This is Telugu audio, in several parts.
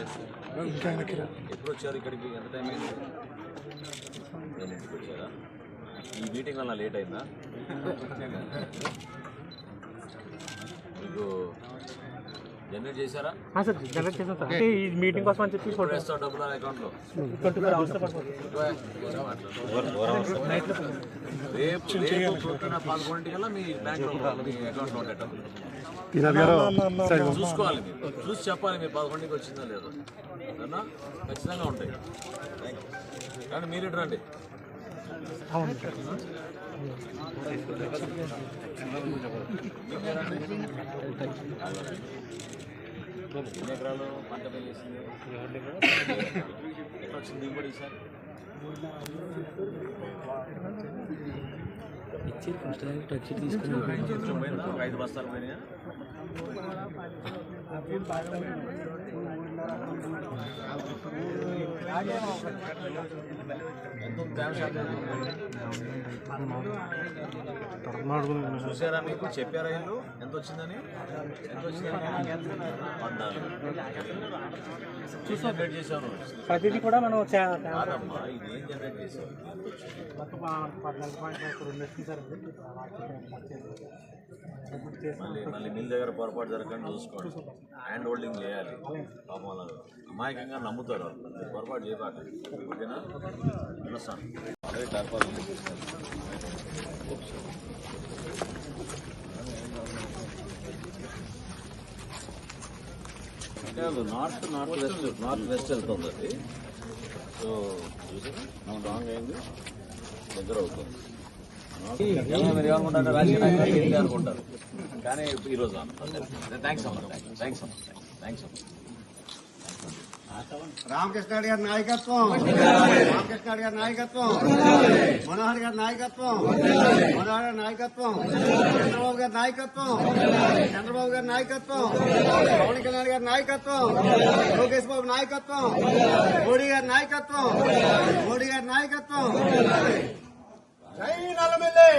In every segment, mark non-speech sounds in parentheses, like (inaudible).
ఎప్పుడు వచ్చారు ఇక్కడికి? ఎంత టైం అయింది? ఎన్నింటికి వచ్చారా? ఈ మీటింగ్ వల్ల లేట్ అయిందా? (laughs) మీకు జనరేట్ చేశారా? సార్ జనరేట్ చేసాం సార్. అంటే ఈ మీటింగ్ కోసం అని చెప్పి ఇప్పుడు వేస్తావు డబ్బులు అకౌంట్లో ట్వంటీ ఫోర్ అవర్స్ పడుతుంది రేపు రేపు పొద్దున పదకొండింటికల్లా మీ బ్యాంక్లో మీ అకౌంట్లో డబ్బులు చూసుకోవాలి మీరు. చూసి చెప్పాలి మీరు పదకొండుకి వచ్చిందో లేదో. అన్నా ఖచ్చితంగా ఉంటాయి. కానీ మీరు రండి. అవును? ఎన్ని ఎకరాలు పంట వేసింది ఎట్లా వచ్చింది దిగుబడి పోయిందా? ఒక ఐదు బస్తాలు పోయినాయా ఎంత ఉంది తేమ శాతం ఎంత? చూసారా మీకు? చెప్పారా వీళ్ళు? ఎంత వచ్చిందని ఎంత వచ్చిందని పద్నాలుగు జనరేట్ చేశాను ప్రతిదీ కూడా మనం కాదమ్మా ఇది ఏం జనరేట్ చేశావు మళ్ళీ మళ్ళీ మిల్ దగ్గర పొరపాటు జరగకుండా చూసుకోండి. హ్యాండ్ హోల్డింగ్ చేయాలి. పాపం వాళ్ళు అమాయకంగా నమ్ముతారు. మీరు పొరపాటు చేయబాక ఓకేనా? వస్తాను అదే టర్పాలు అంటే అది north north west north west వెళ్తుంది అది. సో చూసారా మనం రాంగ్ అయింది. దగ్గర అవుతుంది. మీరు ఏమనుకుంటారు రాజకీయ నాయకులు అనుకుంటారు కానీ ఈరోజు థ్యాంక్స్ అమ్మ. థ్యాంక్స్ అమ్మా. థ్యాంక్స్ అమ్మా. రామకృష్ణ గారి నాయకత్వం రామకృష్ణ గారి నాయకత్వం మనోహర్ గారి నాయకత్వం మనోహర్ గారి నాయకత్వం చంద్రబాబు గారి నాయకత్వం చంద్రబాబు గారి నాయకత్వం పవన్ కళ్యాణ్ గారి నాయకత్వం లోకేష్ బాబు నాయకత్వం మోడీ గారి నాయకత్వం మోడీ గారి నాయకత్వం జై నల్లమెల్లి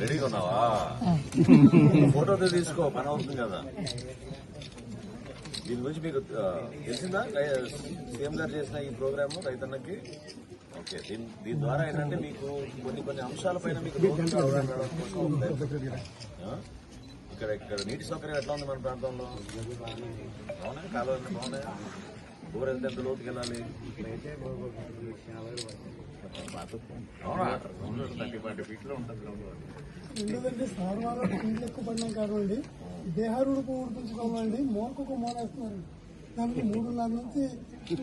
రెడీగా ఉన్నావా ఫోటో తీసుకో పని అవుతుంది కదా దీని గురించి మీకు తెలిసిందా సీఎం గారు చేసిన ఈ ప్రోగ్రామ్ రైతన్నకి ఓకే దీని దీని ద్వారా ఏంటంటే మీకు కొన్ని కొన్ని అంశాలపైన మీకు ఇక్కడ ఇక్కడ నీటి సౌకర్యం ఎట్లా ఉంది మన ప్రాంతంలో అవునా కాలువ బాగున్నాయా లోతుకి వెళ్ళాలి. ఎందుకంటే సారవారం నీళ్ళు ఎక్కువ పడినాం కాబట్టి దేహారుడు ఊడిపించుకోవాలండి మోనకు మోనేస్తున్నారు దానికి మూడున్నర నుంచి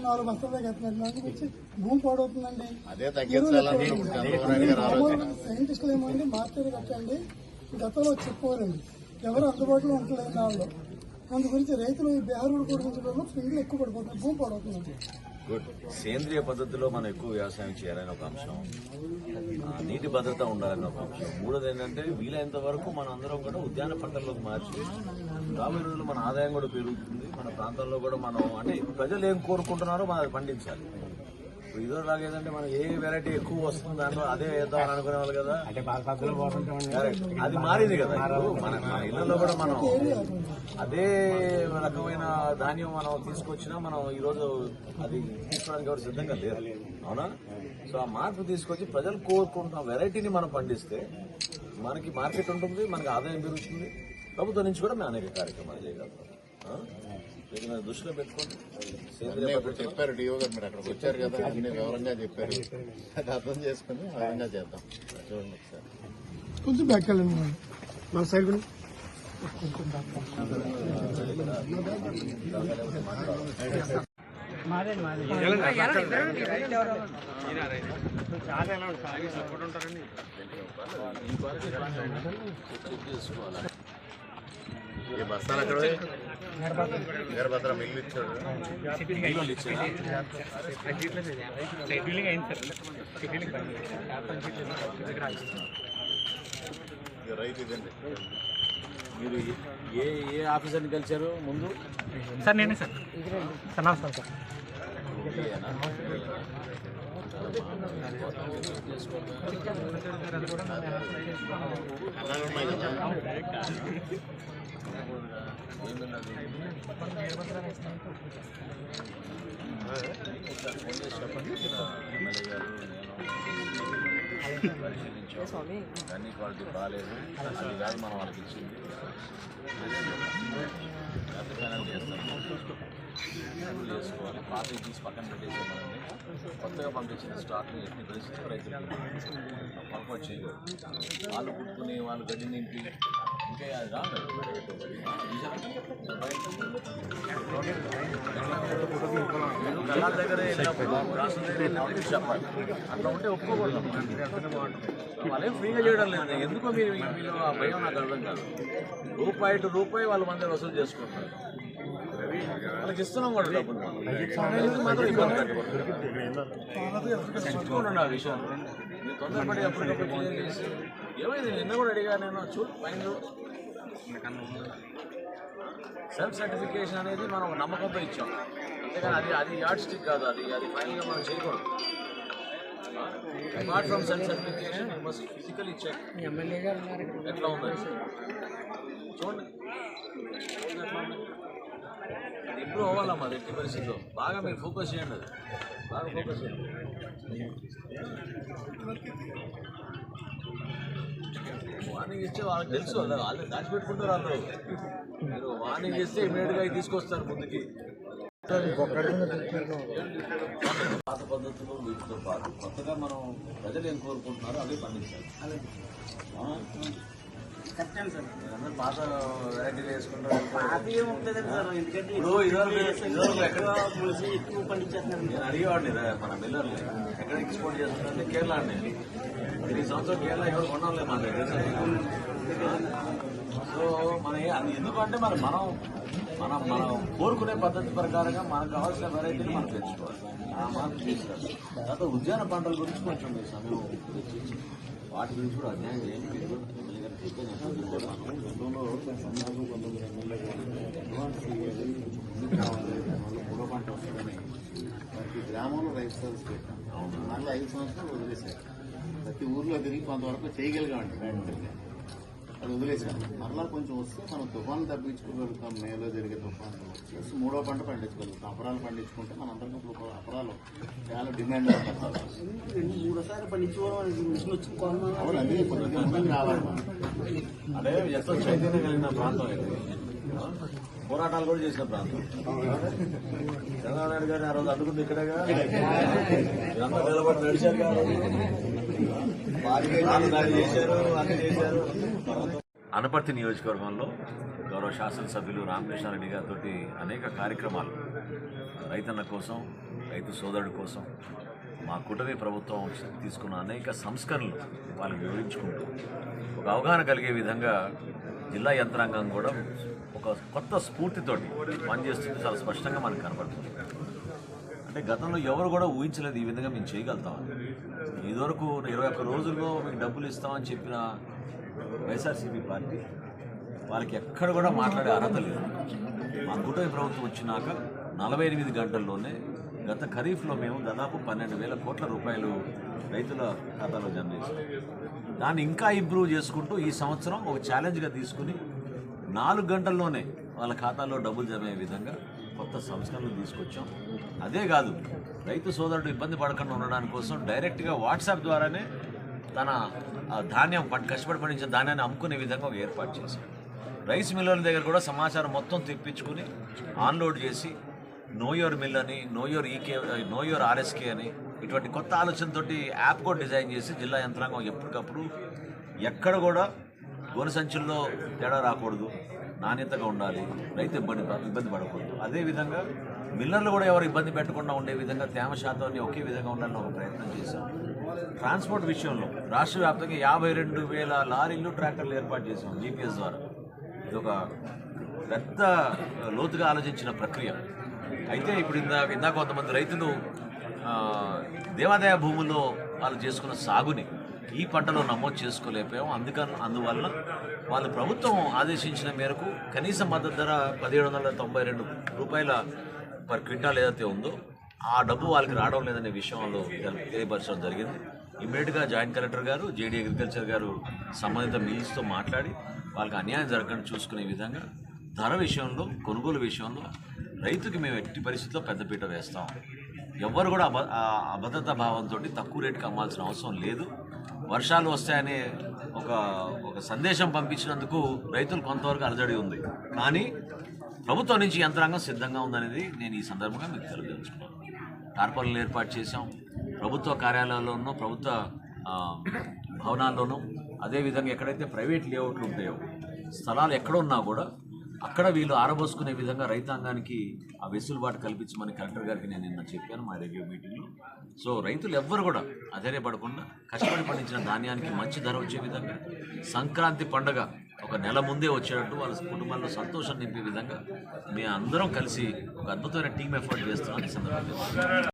నాలుగు బస్తాల దాకా ఎత్తున్నారు దానికి వచ్చి భూమి పాడవుతుందండి. అదే తగ్గించాలని సైంటిస్టులు ఏమండి మార్కెట్ కట్టండి. గతంలో చెప్పుకోవాలండి ఎవరు అందుబాటులో ఉంటలేదు దానిలో అందు గురించి రైతులు ఈ బేహారుడు ఫీల్డ్ ఎక్కువ పడిపోతుంది భూమి పాడవుతుందండి గుడ్. సేంద్రియ పద్ధతిలో మనం ఎక్కువ వ్యవసాయం చేయాలని ఒక అంశం. నీటి భద్రత ఉండాలని ఒక అంశం. మూడోది ఏంటంటే వీలైనంత వరకు మనం అందరం కూడా ఉద్యాన పంటల్లోకి మార్చి రాబోయే రోజుల్లో మన ఆదాయం కూడా పెరుగుతుంది. మన ప్రాంతాల్లో కూడా మనం అంటే ప్రజలు ఏం కోరుకుంటున్నారో మనం అది పండించాలి. ఇదో లాగేదంటే మనం ఏ వెరైటీ ఎక్కువ వస్తుంది దాంట్లో అదే వేద్దాం అని అనుకునేవాళ్ళు కదా. అంటే బాగా. అది మారింది కదా. మన ఇళ్ళలో కూడా మనం అదే రకమైన ధాన్యం మనం తీసుకొచ్చినా మనం ఈరోజు అది తీసుకోవడానికి ఎవరు సిద్ధంగా లేరు. అవునా? సో ఆ మార్పు తీసుకొచ్చి ప్రజలు కోరుకుంటున్న వెరైటీని మనం పండిస్తే మనకి మార్కెట్ ఉంటుంది మనకి ఆదాయం పెరుగుతుంది. ప్రభుత్వం నుంచి కూడా మేము అనేక కార్యక్రమాలు చేయగలుగుతాం. మీరు దృష్టిలో పెట్టుకోండి. సేంద్రియ చెప్పారు డిఓ గారు మీరు అక్కడికి వచ్చారు కదా అన్ని వివరంగా చెప్పారు. అది అర్థం చేసుకుని ఆ విధంగా చేద్దాం. చూడండి ఒకసారి. కొంచెం బ్యాక్ వెళ్ళండి మన సైడ్ కూడా. చాలా ఎలా ఉంటుంది సపోర్ట్ ఉంటారండి. ఈ బస్తాలు అక్కడ వీరభద్ర మిల్లు ఇచ్చాడు షెడ్యూలింగ్ ఇక రైతు ఇదండి. మీరు ఏ ఏ ఆఫీసర్ని కలిశారు ముందు? సార్ నేనే సార్. సార్. నమస్కారం సార్ స్వామి చెప్పండి అన్ని క్వాలిటీ బాగాలేదు అది కాదు మనం వాళ్ళకి ఇచ్చింది చేస్తాం ఫుల్ చేసుకోవాలి. పాత తీసి పక్కన పెట్టేసామండి కొత్తగా పంపించిన స్టాక్ని ఎట్టి పరిస్థితి రైతులు పొరపాటు చేయలేదు. వాళ్ళు పుట్టుకుని వాళ్ళు గడ్డి నింపి ఇంకా రాదు. దగ్గర రాష్ట్రం దగ్గర చెప్పాలి. అట్లా ఉంటే ఒప్పుకోకూడదు. వాళ్ళేం ఫ్రీగా చేయడం లేదు. ఎందుకో మీరు మీరు ఆ భయం నాకు అర్థం కాదు. రూపాయి టు రూపాయి వాళ్ళ మంది వసూలు చేసుకుంటారు. వాళ్ళకి ఇస్తున్నాం కూడా డబ్బులు మాత్రం ఇబ్బంది ఆ విషయం. మీరు తొందరపడి అప్పటికప్పుడు క్లియర్ చేసి ఏమైంది? నిన్న కూడా అడిగా నేను చూడు పైన సెల్ఫ్ సర్టిఫికేషన్ అనేది మనం నమ్మకంతో ఇచ్చాం. అంతేగాని అది అది యాడ్ స్టిక్ కాదు అది. అది ఫైనల్గా మనం చేయకూడదు. Apart from self certification must physically check. ఎట్లా ఉంది? చూడండి. అది ఇంప్రూవ్ అవ్వాలమ్మా అది ఎట్టి పరిస్థితిలో? బాగా మీరు ఫోకస్ చేయండి అది. బాగా ఫోకస్ చేయండి. వార్నింగ్ ఇస్తే వాళ్ళకి తెలుసు వాళ్ళు దాచిపెట్టుకుంటారు వాళ్ళు. మీరు వార్నింగ్ ఇస్తే ఇమీడియట్గా తీసుకొస్తారు ముందుకి. పాత పద్ధతులు వీటితో పాటు కొత్తగా మనం ప్రజలు ఏం కోరుకుంటున్నారో అవి పండించాలి పాత వెరైటీలు వేసుకుంటారు ఇప్పుడు నేను అడిగేవాడిని మన మిల్లర్ని ఎక్కడ ఎక్స్పోర్ట్ చేస్తున్నారంటే కేరళ అండి ఈ సంవత్సరం కేరళ ఎవరు కొన్నాం లేదు మన దగ్గర సో మన ఎందుకంటే మరి మనం మనం మనం కోరుకునే పద్ధతి ప్రకారంగా మనకు కావాల్సిన వెరైటీని మనం తెచ్చుకోవాలి ఆ మార్పు తీసుకురావాలి తర్వాత ఉద్యాన పంటల గురించి కొంచెం మీరు సమయం వెచ్చించి వాటి గురించి కూడా అధ్యయనం చేయండి మీరు కూడా ఎమ్మెల్యే గారికి చెప్పే నేను చెప్తున్నాను. గతంలో పద్నాలుగు పంతొమ్మిది ఎమ్మెల్యే గారు అడ్వాన్స్ ఇవ్వాలి, ముందుకు రావాలి, దానివల్ల మూడో పంట వస్తుందని ప్రతి గ్రామంలో రైతు సర్వీస్ పెట్టాం మళ్ళీ ఐదు సంవత్సరాలు వదిలేశారు ప్రతి ఊర్లో తిరిగి కొంతవరకు చేయగలిగామండి రైతులకి అది వదిలేశాను మరలా కొంచెం వస్తే మనం తుఫాను తప్పించుకోగలుగుతాం మేలో జరిగే తుఫాను ప్లస్ మూడో పంట పండించుకోగలుగుతాం అపరాలు పండించుకుంటే మనందరికీ ఇప్పుడు అపరాలు చాలా డిమాండ్ మూడోసారి పండించుకోవడం అవును అదే రావాలి ఎంతో చైతన్యం కలిగిన ప్రాంతం ఇది. పోరాటాలు కూడా చేసిన ప్రాంతం. చంద్రబాబు నాయుడు గారు ఆ రోజు అడ్డుకుంది ఇక్కడేగా? మీరంతా నిలబడి నడిచారు అనపర్తి నియోజకవర్గంలో గౌరవ శాసనసభ్యులు రామకృష్ణారెడ్డి గారితో అనేక కార్యక్రమాలు. రైతన్న కోసం రైతు సోదరుడి కోసం మా కుటమి ప్రభుత్వం తీసుకున్న అనేక సంస్కరణలు వాళ్ళకి వివరించుకుంటూ. ఒక అవగాహన కలిగే విధంగా జిల్లా యంత్రాంగం కూడా ఒక కొత్త స్ఫూర్తితోటి పనిచేస్తుంది. చాలా స్పష్టంగా మనకు కనపడుతుంది అంటే గతంలో ఎవరు కూడా ఊహించలేదు ఈ విధంగా మేము చేయగలుగుతాం ఇదివరకు ఇరవై ఒక్క రోజుల్లో మీకు డబ్బులు ఇస్తామని చెప్పిన వైఎస్ఆర్సీపీ పార్టీ వాళ్ళకి ఎక్కడ కూడా మాట్లాడే అర్హత లేదు. మా కుటుంబ ప్రభుత్వం వచ్చినాక నలభై ఎనిమిది గంటల్లోనే గత ఖరీఫ్లో మేము దాదాపు పన్నెండు వేల కోట్ల రూపాయలు రైతుల ఖాతాలో జమ చేసాం దాన్ని ఇంకా ఇంప్రూవ్ చేసుకుంటూ ఈ సంవత్సరం ఒక ఛాలెంజ్గా తీసుకుని నాలుగు గంటల్లోనే వాళ్ళ ఖాతాలో డబ్బులు జమ అయ్యే విధంగా కొత్త సంస్కరణలు తీసుకొచ్చాం. అదే కాదు రైతు సోదరుడు ఇబ్బంది పడకుండా ఉండడానికి కోసం డైరెక్ట్గా వాట్సాప్ ద్వారానే తన ఆ ధాన్యం పంట కష్టపడి పండించిన ధాన్యాన్ని అమ్ముకునే విధంగా ఒక ఏర్పాటు చేశాం రైస్ మిల్లర్ల దగ్గర కూడా సమాచారం మొత్తం తెప్పించుకుని ఆన్లోడ్ చేసి నో యోర్ మిల్ అని నోయోర్ ఈకే నోయోర్ ఆర్ఎస్కే అని ఇటువంటి కొత్త ఆలోచనతోటి యాప్ కూడా డిజైన్ చేసి జిల్లా యంత్రాంగం ఎప్పటికప్పుడు ఎక్కడ కూడా గోనె సంచుల్లో తేడా రాకూడదు. నాణ్యతగా ఉండాలి రైతు ఇబ్బంది ఇబ్బంది పడకూడదు. అదేవిధంగా మిల్లర్లు కూడా ఎవరు ఇబ్బంది పెట్టకుండా ఉండే విధంగా తేమ శాతాన్ని ఒకే విధంగా ఉండాలని ఒక ప్రయత్నం చేశాం ట్రాన్స్పోర్ట్ విషయంలో రాష్ట్ర వ్యాప్తంగా యాభై రెండు వేల లారీలు ట్రాక్టర్లు ఏర్పాటు చేసాం జీపీఎస్ ద్వారా. ఇది ఒక పెద్ద లోతుగా ఆలోచించిన ప్రక్రియ. అయితే ఇప్పుడు ఇందాక ఇందాక కొంతమంది రైతులు దేవాదాయ భూముల్లో వాళ్ళు చేసుకున్న సాగుని ఈ పంటలో నమోదు చేసుకోలేకపోయాం. అందుకని అందువల్ల వాళ్ళు ప్రభుత్వం ఆదేశించిన మేరకు కనీస మద్దతు ధర పదిహేడు వందల తొంభై రెండు రూపాయల పర్ క్వింటాల్ ఏదైతే ఉందో ఆ డబ్బు వాళ్ళకి రావడం లేదనే విషయంలో వాళ్ళు తెలియపరచడం జరిగింది. ఇమ్మీడియట్గా జాయింట్ కలెక్టర్ గారు జేడీ అగ్రికల్చర్ గారు సంబంధిత మిల్స్తో మాట్లాడి వాళ్ళకి అన్యాయం జరగకుండా చూసుకునే విధంగా ధర విషయంలో కొనుగోలు విషయంలో రైతుకి మేము ఎట్టి పరిస్థితుల్లో పెద్దపీట వేస్తాం. ఎవ్వరు కూడా అబ ఆ అభద్రతా భావంతో తక్కువ రేటుకి అమ్మాల్సిన అవసరం లేదు. వర్షాలు వస్తాయనే ఒక ఒక సందేశం పంపించినందుకు రైతులు కొంతవరకు అలజడి ఉంది. కానీ ప్రభుత్వం నుంచి యంత్రాంగం సిద్ధంగా ఉందనేది నేను ఈ సందర్భంగా మీకు తెలియజేస్తున్నాను. టార్పాలను ఏర్పాటు చేశాం. ప్రభుత్వ కార్యాలయాల్లోనూ ప్రభుత్వ భవనాల్లోనూ. అదేవిధంగా ఎక్కడైతే ప్రైవేట్ లేఅవుట్లు ఉంటాయో స్థలాలు ఎక్కడున్నా కూడా అక్కడ వీళ్ళు ఆరబోసుకునే విధంగా రైతాంగానికి ఆ వెసులుబాటు కల్పించమని కలెక్టర్ గారికి నేను నిన్న చెప్పాను మా రివ్యూ మీటింగ్లో. సో రైతులు ఎవ్వరు కూడా అధైర్యపడకుండా కష్టపడి పండించిన ధాన్యానికి మంచి ధర వచ్చే విధంగా సంక్రాంతి పండగ ఒక నెల ముందే వచ్చేటట్టు వాళ్ళ కుటుంబాల్లో సంతోషం నింపే విధంగా మేము అందరం కలిసి ఒక అద్భుతమైన టీం ఎఫర్ట్ చేస్తున్నాం ఈ సందర్భంగా